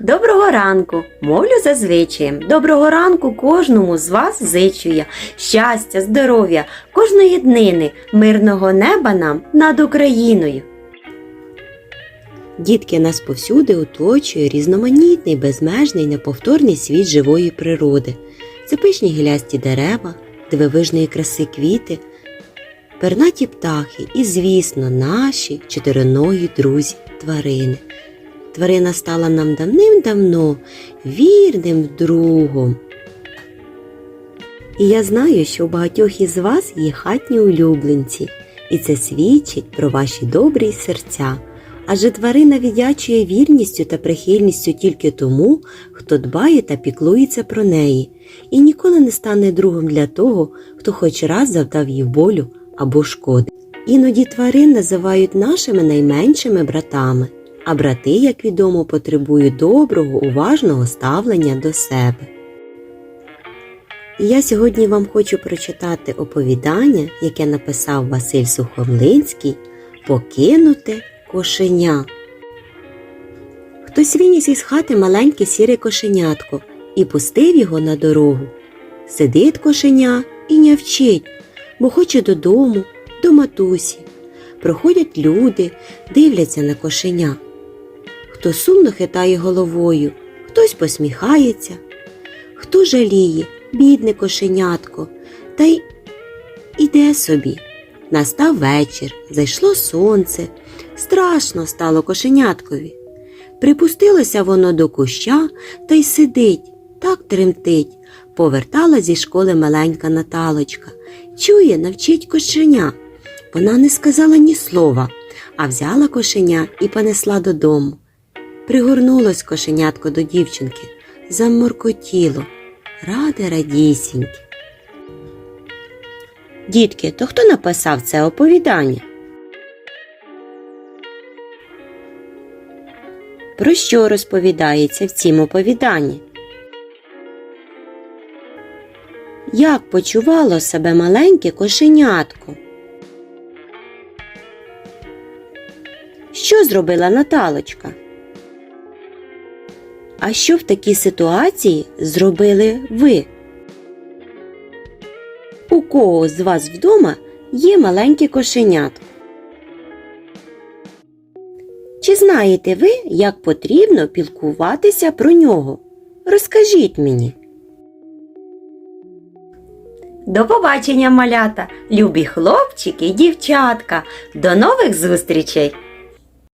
Доброго ранку, мовлю за звичаєм. Доброго ранку кожному з вас зичу я. Щастя, здоров'я, кожної днини, мирного неба нам над Україною. Дітки нас повсюди оточує різноманітний, безмежний, неповторний світ живої природи. Це пишні гілясті дерева, дивовижної краси квіти, пернаті птахи і, звісно, наші чотириногі друзі тварини. Тварина стала нам давним-давно вірним другом. І я знаю, що у багатьох із вас є хатні улюбленці, і це свідчить про ваші добрі серця. Адже тварина віддячує вірністю та прихильністю тільки тому, хто дбає та піклується про неї, і ніколи не стане другом для того, хто хоч раз завдав їй болю або шкоди. Іноді тварин називають нашими найменшими братами, а брати, як відомо, потребують доброго, уважного ставлення до себе. І я сьогодні вам хочу прочитати оповідання, яке написав Василь Сухомлинський Покинуте кошеня. Хтось виніс із хати маленьке сіре кошенятко і пустив його на дорогу. Сидить кошеня і нявчить, бо хоче додому, до матусі. Проходять люди, дивляться на кошеня. Хто сумно хитає головою, хтось посміхається, хто жаліє, бідне кошенятко, та й іде собі. Настав вечір, зайшло сонце, страшно стало кошеняткові. Припустилося воно до куща та й сидить, так тремтить. Повертала зі школи маленька Наталочка. Чує, навчить кошеня. Вона не сказала ні слова, а взяла кошеня і понесла додому. Пригорнулось кошенятко до дівчинки, заморкотіло, раде радісіньке. Дітки, то хто написав це оповідання? Про що розповідається в цім оповіданні? Як почувало себе маленьке кошенятко? Що зробила Наталочка? А що в такій ситуації зробили ви? У кого з вас вдома є маленьке кошенятко? Чи знаєте ви, як потрібно пілкуватися про нього? Розкажіть мені. До побачення, малята, любі хлопчики і дівчатка. До нових зустрічей!